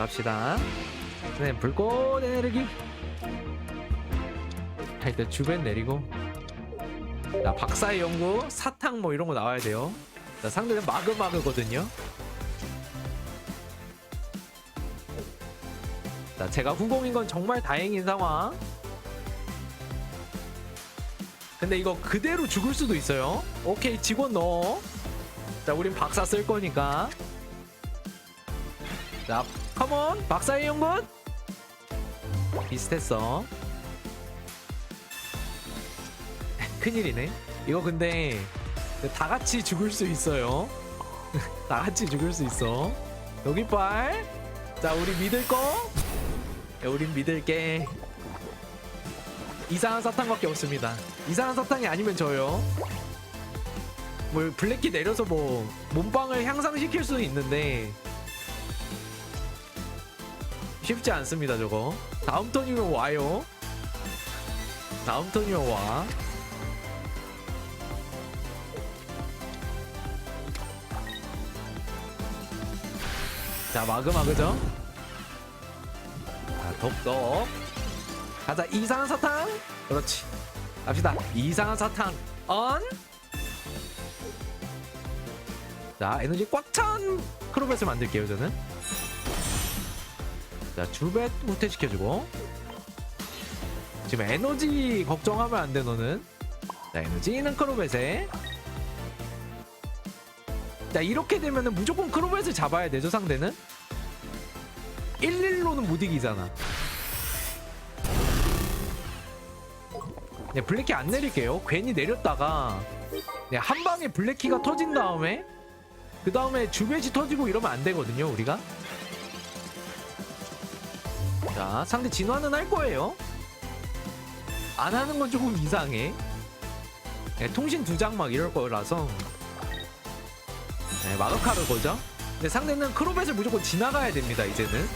갑시다. 네, 불꽃 에너지. 자, 일단 주변 내리고. 자, 박사의 연구, 사탕 뭐 이런 거 나와야 돼요. 자, 상대는 마그마그거든요. 자, 제가 후공인 건 정말 다행인 상황. 근데 이거 그대로 죽을 수도 있어요. 오케이, 직원 넣어. 자, 우린 박사 쓸 거니까. 자, 컴온, 박사의 연구. 비슷했어. 큰일이네. 이거 근데 다 같이 죽을 수 있어요. 다 같이 죽을 수 있어. 여기 빨. 자, 우리 믿을 거. 야, 우린 믿을게. 이상한 사탕밖에 없습니다. 이상한 사탕이 아니면 져요. 뭐 블랙키 내려서 뭐 몸빵을 향상시킬 수는 있는데 쉽지 않습니다 저거. 다음 턴이면 와요. 다음 턴이면 와. 자 마그마 그죠? 자 덥덥 가자 이상한 사탕 그렇지 갑시다 이상한 사탕 언 자 에너지 꽉 찬 크로벳을 만들게요 저는 자 주벳 후퇴시켜주고. 지금 에너지 걱정하면 안 돼 너는. 자 에너지는 크로벳에 자 이렇게 되면은 무조건 크로벳을 잡아야 되죠 상대는? 1-1로는 못 이기잖아. 네, 블랙키 안 내릴게요. 괜히 내렸다가. 네, 한 방에 블랙키가 터진 다음에 그 다음에 주벳이 터지고 이러면 안 되거든요 우리가 자 상대 진화는 할 거예요. 안 하는 건 조금 이상해. 네, 통신 두 장 막 이럴 거라서. 네, 마더카르 거죠. 근데 상대는 크로벳을 무조건 지나가야 됩니다 이제는.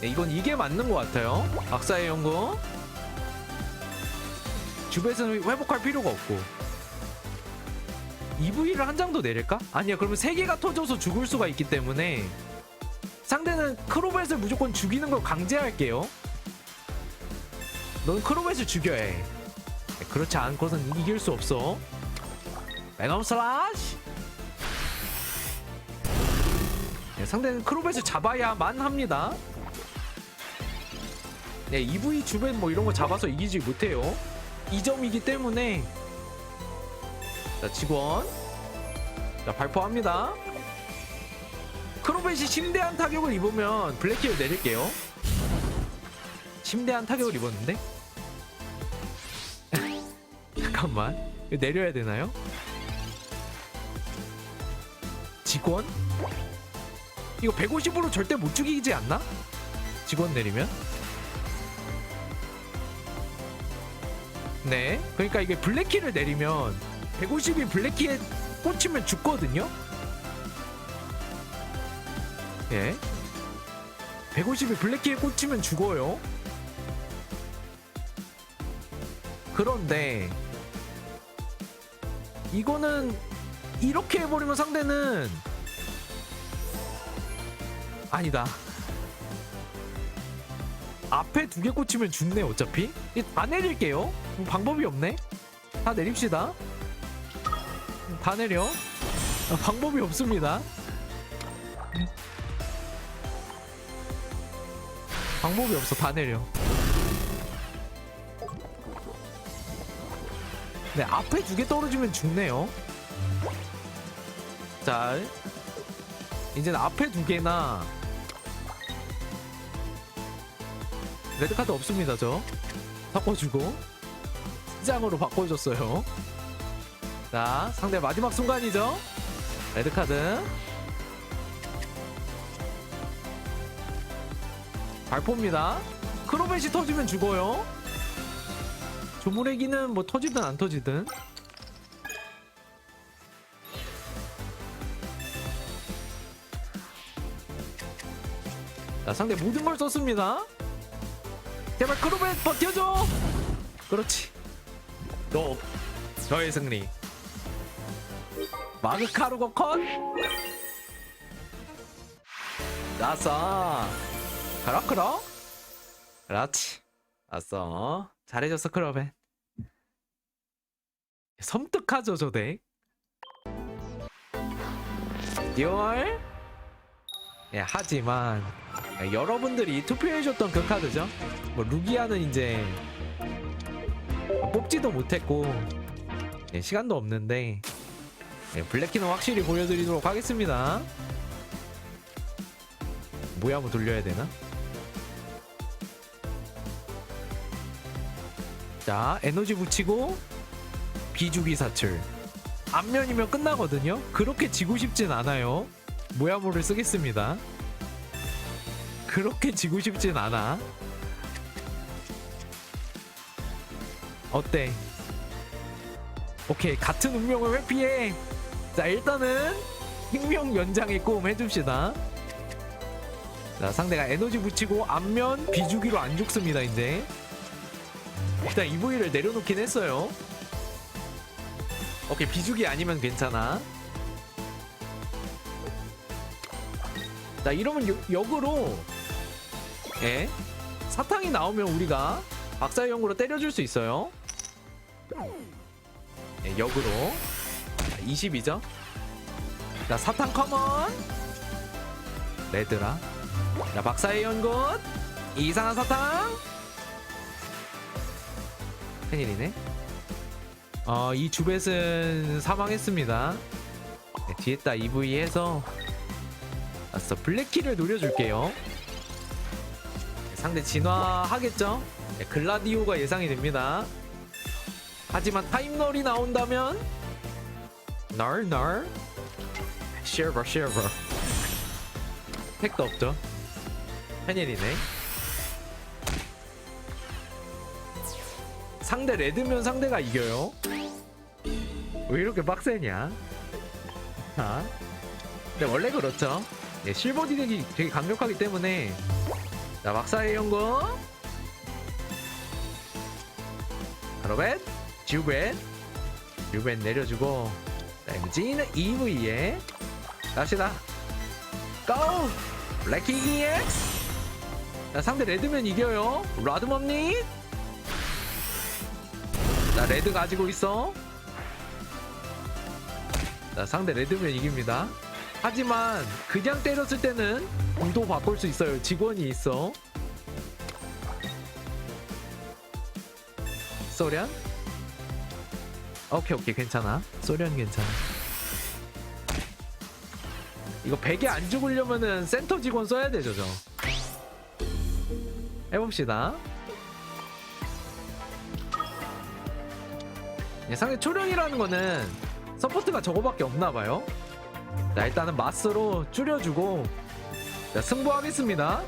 네, 이건 이게 맞는 것 같아요. 박사의 연구. 주벳은 회복할 필요가 없고 EV를 한 장도 내릴까? 아니야 그러면 세 개가 터져서 죽을 수가 있기 때문에 상대는 크로벳을 무조건 죽이는 걸 강제할게요. 넌 크로벳을 죽여야 해 네, 그렇지 않고선 이길 수 없어. 매너 슬라시! 네, 상대는 크로벳을 잡아야만 합니다. 네, EV 주변 뭐 이런 거 잡아서 이기지 못해요. 2점이기 때문에 자 직원 자 발포합니다 크로벳이 심대한 타격을 입으면 블랙키를 내릴게요 심대한 타격을 입었는데 잠깐만 내려야 되나요? 직원? 이거 150으로 절대 못 죽이지 않나? 직원 내리면? 네 그러니까 이게 블랙키를 내리면 150이 블랙키에 꽂히면 죽거든요? 예. 150이 블랙키에 꽂히면 죽어요? 그런데 이거는 이렇게 해버리면 상대는 아니다. 앞에 두 개 꽂히면 죽네 어차피. 이다 내릴게요. 뭐 방법이 없네. 다 내립시다 다 내려. 아, 방법이 없습니다. 방법이 없어. 다 내려. 네 앞에 두 개 떨어지면 죽네요. 자 이제는 앞에 두 개나 레드카드 없습니다 저. 바꿔주고. 시장으로 바꿔줬어요 자 상대 마지막 순간이죠. 레드카드. 발포입니다. 크로벳이 터지면 죽어요. 조무래기는 뭐 터지든 안 터지든. 자 상대 모든 걸 썼습니다. 제발 크로벳 버텨줘! 그렇지. 너 너의 승리 마그카루고 컷! 나왔어 그렇그러 그렇지. 왔어 잘해줬어 크로벤 섬뜩하죠 저덱 듀얼 예, 하지만 예, 여러분들이 투표해줬던 그 카드죠? 뭐 루기아는 이제 뽑지도 못했고 예, 시간도 없는데 예, 블랙키는 확실히 보여드리도록 하겠습니다. 뭐야 한번 돌려야 되나? 자 에너지 붙이고 비주기 사출 앞면이면 끝나거든요? 그렇게 지고 싶진 않아요. 모야모를 쓰겠습니다. 그렇게 지고 싶진 않아. 어때? 오케이 같은 운명을 회피해 자 일단은 생명 연장의 꿈 해줍시다. 자 상대가 에너지 붙이고 앞면 비주기로 안 죽습니다 이제. 일단 EV를 내려놓긴 했어요. 오케이 비주기 아니면 괜찮아. 자 이러면 역- 역으로 예 사탕이 나오면 우리가 박사의 연구로 때려줄 수 있어요. 예, 역으로 20이죠? 자 사탕 커먼 레드라. 자 박사의 연꽃 이상한 사탕! 큰일이네. 어, 이 주벳은 사망했습니다. 네, 뒤에다 EV 해서 알았어 블랙키를 노려줄게요. 네, 상대 진화하겠죠? 네, 글라디오가 예상이 됩니다. 하지만 타임널이 나온다면 널널? 쉐버 쉐버. 택도 없죠? 큰일이네. 상대 레드면 상대가 이겨요. 왜 이렇게 빡세냐? 자. 근데 원래 그렇죠. 예, 실버 디덱이 되게 강력하기 때문에. 자 막사의 연거 바로벳 주벳 주벳 내려주고 자 임지는 EV에 갑시다. 고! 블랙키 EX 자 상대 레드면 이겨요. 라드멈니? 자 레드 가지고 있어. 자 상대 레드면 이깁니다. 하지만 그냥 때렸을 때는 공도 바꿀 수 있어요. 직원이 있어. 소련 오케이 오케이. 괜찮아. 소련 괜찮아. 이거 베개 안 죽으려면은 센터 직원 써야 되죠 저. 해봅시다. 예, 상대 초령이라는 거는 서포트가 저거밖에 없나 봐요. 자, 일단은 마스로 줄여주고 자, 승부하겠습니다.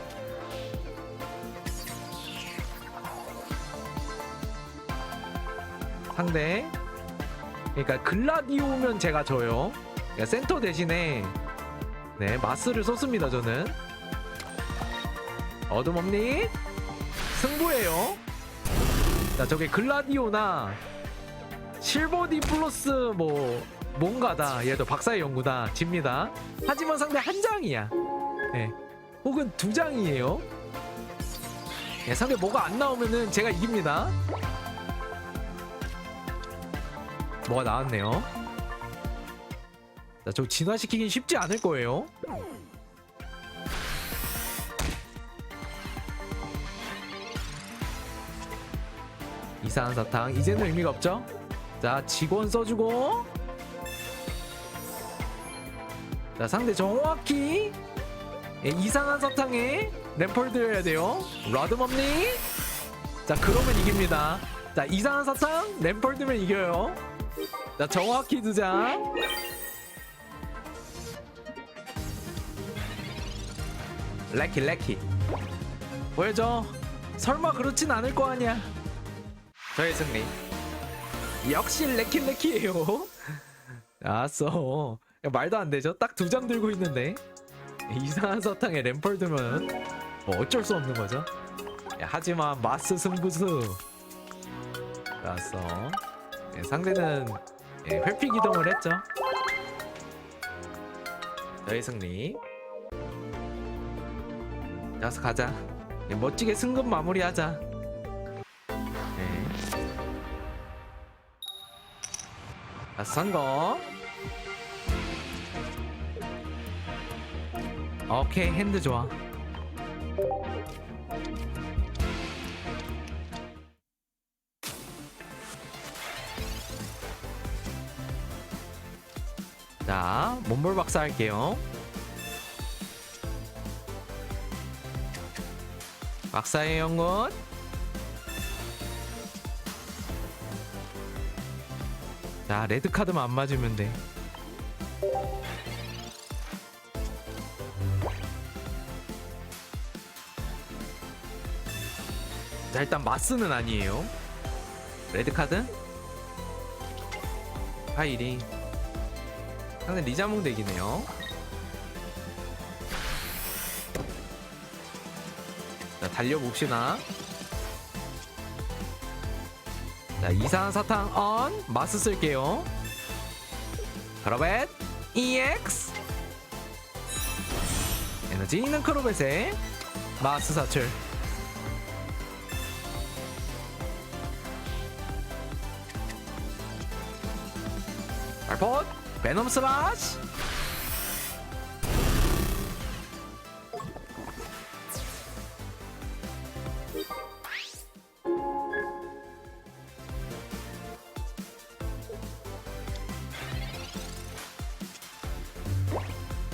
상대 그러니까 글라디오면 제가 져요. 그러니까 센터 대신에 네 마스를 썼습니다 저는 어둠 없니? 승부예요. 자 저게 글라디오나 실버디 플러스 뭐 뭔가다 얘도 박사의 연구다 집니다 하지만 상대 한 장이야 네. 혹은 두 장이에요 네, 상대 뭐가 안 나오면은 제가 이깁니다 뭐가 나왔네요. 자, 저 진화시키긴 쉽지 않을 거예요. 이상한 사탕. 이제는 의미가 없죠? 자 직원 써주고. 자 상대 정확히 예, 이상한 사탕에 램펄드여야 돼요. 라드멈니? 자 그러면 이깁니다. 자 이상한 사탕 램펄드면 이겨요 자 정확히 두장 레키 레키 보여줘 설마 그렇진 않을 거 아니야 저의 승리 역시 레키레키예요. 알았어. 야, 말도 안 되죠? 딱 두 장 들고 있는데 이상한 사탕에 램펄드면 뭐 어쩔 수 없는 거죠. 야, 하지만 마스 승부수. 알았어. 예, 상대는 예, 회피 기동을 했죠. 저의 승리. 가서 가자. 네, 멋지게 승급 마무리하자. 네. 자, 선거. 오케이, 핸드 좋아. 자, 몸볼 박사 할게요. 박사의 연꽃. 자, 레드 카드만 안 맞으면 돼. 자, 일단 마스는 아니에요. 레드 카드? 파이링. 상대 리자몽 덱이네요. 자, 달려봅시다. 자, 이상한 사탕 on. 마스 쓸게요. 크로벳 EX. 에너지 있는 크로벳에 마스 사출. 베놈 슬라시.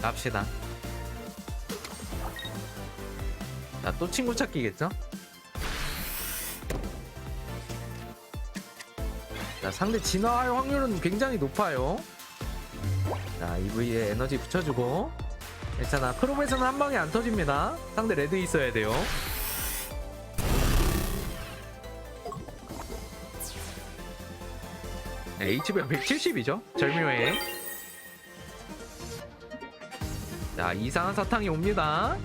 갑시다. 자, 또 친구 찾기겠죠? 자, 상대 진화할 확률은 굉장히 높아요. 자, EV에 에너지 붙여주고. 괜찮아. 크롭에서는 한 방에 안 터집니다. 상대 레드 있어야 돼요. HB가 170이죠? 절묘해. 자, 이상한 사탕이 옵니다.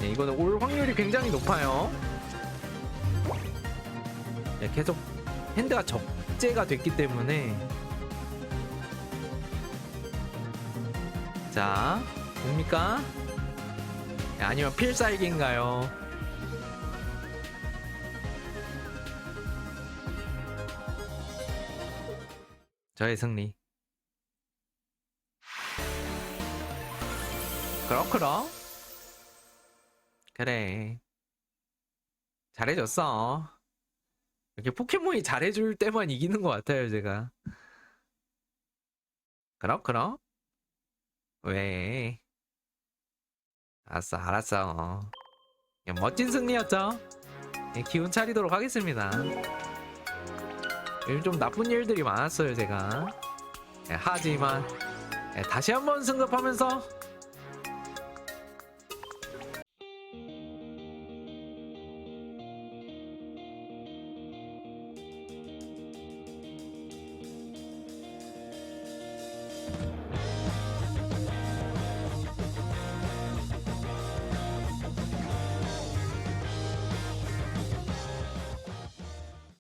네, 이거는 올 확률이 굉장히 높아요. 네, 계속 핸드가 적재가 됐기 때문에 자, 뭡니까? 네, 아니면 필살기인가요? 저의 승리. 그렇구나. 그래. 잘해줬어. 이렇게 포켓몬이 잘해줄 때만 이기는 것 같아요, 제가. 그렇구나. 왜? 알았어, 알았어. 그냥 멋진 승리였죠? 예, 기운 차리도록 하겠습니다. 요즘 좀 나쁜 일들이 많았어요, 제가. 예, 하지만 예, 다시 한번 승급하면서